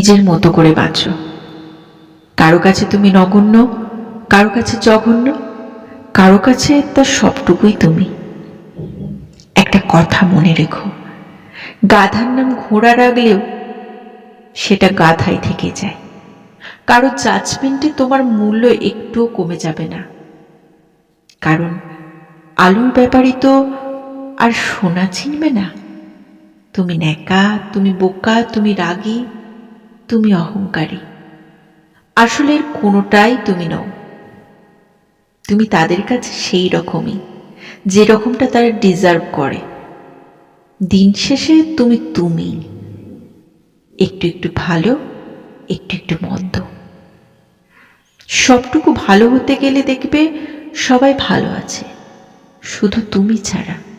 নিজের মতো করে বাঁচো। কারও কাছে তুমি নগণ্য, কারও কাছে জঘন্য, কারও কাছে তার সবটুকুই তুমি। একটা কথা মনে রেখো, গাধার নাম ঘোড়া রাখলেও সেটা গাধাই থেকে যায়। কারও জাজমেন্টে তোমার মূল্য একটুও কমে যাবে না। কারণ আলুর ব্যাপারই তো আর সোনা চিনবে না। তুমি ন্যাকা, তুমি বোকা, তুমি রাগী তুমি অহংকারী। আসলে কোনোটাই তুমি নও। তুমি তাদের কাছে সেই রকমই, যে রকমটা তারা ডিজার্ভ করে। দিন শেষে তুমি তুমি। একটু একটু ভালো, একটু একটু মন্দ। সবটুকু ভালো হতে গেলে দেখবে সবাই ভালো আছে, শুধু তুমি ছাড়া।